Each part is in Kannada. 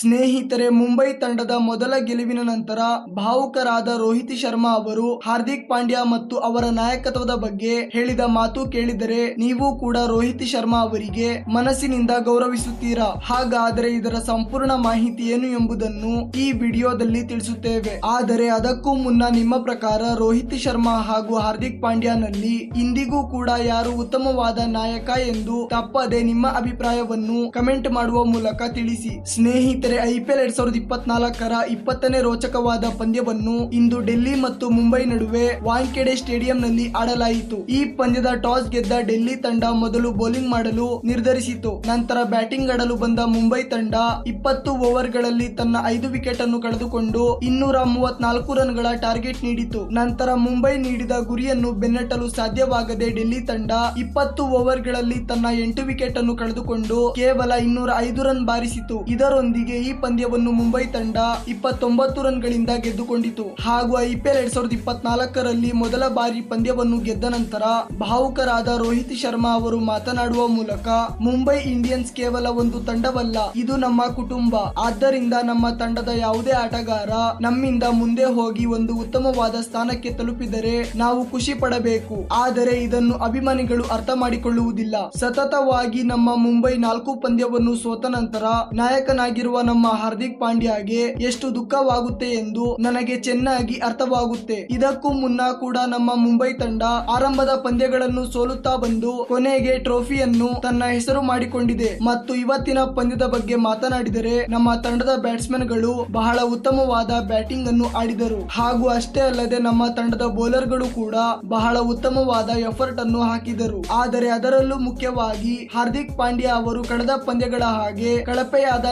ಸ್ನೇಹಿತರೆ, ಮುಂಬೈ ತಂಡದ ಮೊದಲ ಗೆಲುವಿನ ನಂತರ ಭಾವುಕರಾದ ರೋಹಿತ್ ಶರ್ಮಾ ಅವರು ಹಾರ್ದಿಕ್ ಪಾಂಡ್ಯ ಮತ್ತು ಅವರ ನಾಯಕತ್ವದ ಬಗ್ಗೆ ಹೇಳಿದ ಮಾತು ಕೇಳಿದರೆ ನೀವು ಕೂಡ ರೋಹಿತ್ ಶರ್ಮಾ ಅವರಿಗೆ ಮನಸ್ಸಿನಿಂದ ಗೌರವಿಸುತ್ತೀರಾ? ಹಾಗಾದರೆ ಇದರ ಸಂಪೂರ್ಣ ಮಾಹಿತಿ ಏನು ಎಂಬುದನ್ನು ಈ ವಿಡಿಯೋದಲ್ಲಿ ತಿಳಿಸುತ್ತೇವೆ. ಆದರೆ ಅದಕ್ಕೂ ಮುನ್ನ ನಿಮ್ಮ ಪ್ರಕಾರ ರೋಹಿತ್ ಶರ್ಮಾ ಹಾಗೂ ಹಾರ್ದಿಕ್ ಪಾಂಡ್ಯನಲ್ಲಿ ಇಂದಿಗೂ ಕೂಡ ಯಾರು ಉತ್ತಮವಾದ ನಾಯಕ ಎಂದು ತಪ್ಪದೆ ನಿಮ್ಮ ಅಭಿಪ್ರಾಯವನ್ನು ಕಮೆಂಟ್ ಮಾಡುವ ಮೂಲಕ ತಿಳಿಸಿ. ಸ್ನೇಹಿತರೆ ಐಪಿಎಲ್ ಎರಡ್ ಸಾವಿರದ ಇಪ್ಪತ್ನಾಲ್ಕರ ಇಪ್ಪತ್ತನೇ ರೋಚಕವಾದ ಪಂದ್ಯವನ್ನು ಇಂದು ಡೆಲ್ಲಿ ಮತ್ತು ಮುಂಬೈ ನಡುವೆ ವಾಂಖೆಡೆ ಸ್ಟೇಡಿಯಂನಲ್ಲಿ ಆಡಲಾಯಿತು. ಈ ಪಂದ್ಯದ ಟಾಸ್ ಗೆದ್ದ ಡೆಲ್ಲಿ ತಂಡ ಮೊದಲು ಬೌಲಿಂಗ್ ಮಾಡಲು ನಿರ್ಧರಿಸಿತು. ನಂತರ ಬ್ಯಾಟಿಂಗ್ ಆಡಲು ಬಂದ ಮುಂಬೈ ತಂಡ ಇಪ್ಪತ್ತು ಓವರ್ಗಳಲ್ಲಿ ತನ್ನ ಐದು ವಿಕೆಟ್ ಅನ್ನು ಕಳೆದುಕೊಂಡು ಇನ್ನೂರ ಮೂವತ್ನಾಲ್ಕು ರನ್ಗಳ ಟಾರ್ಗೆಟ್ ನೀಡಿತು. ನಂತರ ಮುಂಬೈ ನೀಡಿದ ಗುರಿಯನ್ನು ಬೆನ್ನಟ್ಟಲು ಸಾಧ್ಯವಾಗದೆ ಡೆಲ್ಲಿ ತಂಡ ಇಪ್ಪತ್ತು ಓವರ್ಗಳಲ್ಲಿ ತನ್ನ ಎಂಟು ವಿಕೆಟ್ ಅನ್ನು ಕಳೆದುಕೊಂಡು ಕೇವಲ ಇನ್ನೂರ ಐದು ರನ್ ಬಾರಿಸಿತು. ಇದರೊಂದಿಗೆ ಈ ಪಂದ್ಯವನ್ನು ಮುಂಬೈ ತಂಡ ಇಪ್ಪತ್ತೊಂಬತ್ತು ರನ್ಗಳಿಂದ ಗೆದ್ದುಕೊಂಡಿತು. ಹಾಗೂ ಐಪಿಎಲ್ ಎರಡ್ ಸಾವಿರದ ಇಪ್ಪತ್ನಾಲ್ಕರಲ್ಲಿ ಮೊದಲ ಬಾರಿ ಪಂದ್ಯವನ್ನು ಗೆದ್ದ ನಂತರ ಭಾವುಕರಾದ ರೋಹಿತ್ ಶರ್ಮಾ ಅವರು ಮಾತನಾಡುವ ಮೂಲಕ ಮುಂಬೈ ಇಂಡಿಯನ್ಸ್ ಕೇವಲ ಒಂದು ತಂಡವಲ್ಲ, ಇದು ನಮ್ಮ ಕುಟುಂಬ. ಆದ್ದರಿಂದ ನಮ್ಮ ತಂಡದ ಯಾವುದೇ ಆಟಗಾರ ನಮ್ಮಿಂದ ಮುಂದೆ ಹೋಗಿ ಒಂದು ಉತ್ತಮವಾದ ಸ್ಥಾನಕ್ಕೆ ತಲುಪಿದರೆ ನಾವು ಖುಷಿ ಪಡಬೇಕು. ಆದರೆ ಇದನ್ನು ಅಭಿಮಾನಿಗಳು ಅರ್ಥ ಮಾಡಿಕೊಳ್ಳುವುದಿಲ್ಲ. ಸತತವಾಗಿ ನಮ್ಮ ಮುಂಬೈ ನಾಲ್ಕು ಪಂದ್ಯವನ್ನು ಸೋತ ನಂತರ ನಾಯಕನಾಗಿರುವ ನಮ್ಮ ಹಾರ್ದಿಕ್ ಪಾಂಡ್ಯಗೆ ಎಷ್ಟು ದುಃಖವಾಗುತ್ತೆ ಎಂದು ನನಗೆ ಚೆನ್ನಾಗಿ ಅರ್ಥವಾಗುತ್ತೆ. ಇದಕ್ಕೂ ಮುನ್ನ ಕೂಡ ನಮ್ಮ ಮುಂಬೈ ತಂಡ ಆರಂಭದ ಪಂದ್ಯಗಳನ್ನು ಸೋಲುತ್ತಾ ಬಂದು ಕೊನೆಗೆ ಟ್ರೋಫಿಯನ್ನು ತನ್ನ ಹೆಸರು ಮಾಡಿಕೊಂಡಿದೆ. ಮತ್ತು ಇವತ್ತಿನ ಪಂದ್ಯದ ಬಗ್ಗೆ ಮಾತನಾಡಿದರೆ ನಮ್ಮ ತಂಡದ ಬ್ಯಾಟ್ಸ್ಮನ್ಗಳು ಬಹಳ ಉತ್ತಮವಾದ ಬ್ಯಾಟಿಂಗ್ ಅನ್ನು ಆಡಿದರು. ಹಾಗೂ ಅಷ್ಟೇ ಅಲ್ಲದೆ ನಮ್ಮ ತಂಡದ ಬೌಲರ್ಗಳು ಕೂಡ ಬಹಳ ಉತ್ತಮವಾದ ಎಫರ್ಟ್ ಅನ್ನು ಹಾಕಿದರು. ಆದರೆ ಅದರಲ್ಲೂ ಮುಖ್ಯವಾಗಿ ಹಾರ್ದಿಕ್ ಪಾಂಡ್ಯ ಅವರು ಕಳೆದ ಪಂದ್ಯಗಳ ಹಾಗೆ ಕಳಪೆಯಾದ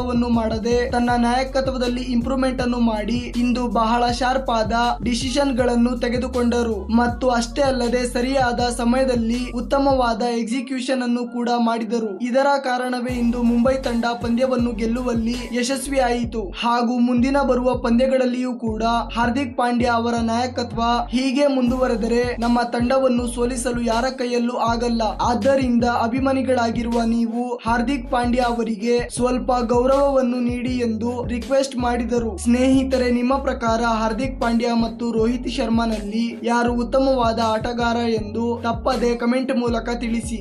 ನಾಯಕತ್ವವನ್ನು ಮಾಡದೆ ತನ್ನ ನಾಯಕತ್ವದಲ್ಲಿ ಇಂಪ್ರೂವ್ಮೆಂಟ್ ಅನ್ನು ಮಾಡಿ ಇಂದು ಬಹಳ ಶಾರ್ಪ್ ಆದ ಡಿಸಿಷನ್ಗಳನ್ನು ತೆಗೆದುಕೊಂಡರು. ಮತ್ತು ಅಷ್ಟೇ ಅಲ್ಲದೆ ಸರಿಯಾದ ಸಮಯದಲ್ಲಿ ಉತ್ತಮವಾದ ಎಕ್ಸಿಕ್ಯೂಷನ್ ಅನ್ನು ಕೂಡ ಮಾಡಿದರು. ಇದರ ಕಾರಣವೇ ಇಂದು ಮುಂಬೈ ತಂಡ ಪಂದ್ಯವನ್ನು ಗೆಲ್ಲುವಲ್ಲಿ ಯಶಸ್ವಿ ಆಯಿತು. ಹಾಗೂ ಮುಂದಿನ ಬರುವ ಪಂದ್ಯಗಳಲ್ಲಿಯೂ ಕೂಡ ಹಾರ್ದಿಕ್ ಪಾಂಡ್ಯ ಅವರ ನಾಯಕತ್ವ ಹೀಗೆ ಮುಂದುವರೆದರೆ ನಮ್ಮ ತಂಡವನ್ನು ಸೋಲಿಸಲು ಯಾರ ಕೈಯಲ್ಲೂ ಆಗಲ್ಲ. ಆದ್ದರಿಂದ ಅಭಿಮಾನಿಗಳಾಗಿರುವ ನೀವು ಹಾರ್ದಿಕ್ ಪಾಂಡ್ಯ ಅವರಿಗೆ ಸ್ವಲ್ಪ ಗೌರವವನ್ನು ನೀಡಿ ಎಂದು ರಿಕ್ವೆಸ್ಟ್ ಮಾಡಿದರು. ಸ್ನೇಹಿತರೆ, ನಿಮ್ಮ ಪ್ರಕಾರ ಹಾರ್ದಿಕ್ ಪಾಂಡ್ಯ ಮತ್ತು ರೋಹಿತ್ ಶರ್ಮಾನಲ್ಲಿ ಯಾರು ಉತ್ತಮವಾದ ಆಟಗಾರ ಎಂದು ತಪ್ಪದೆ ಕಮೆಂಟ್ ಮೂಲಕ ತಿಳಿಸಿ.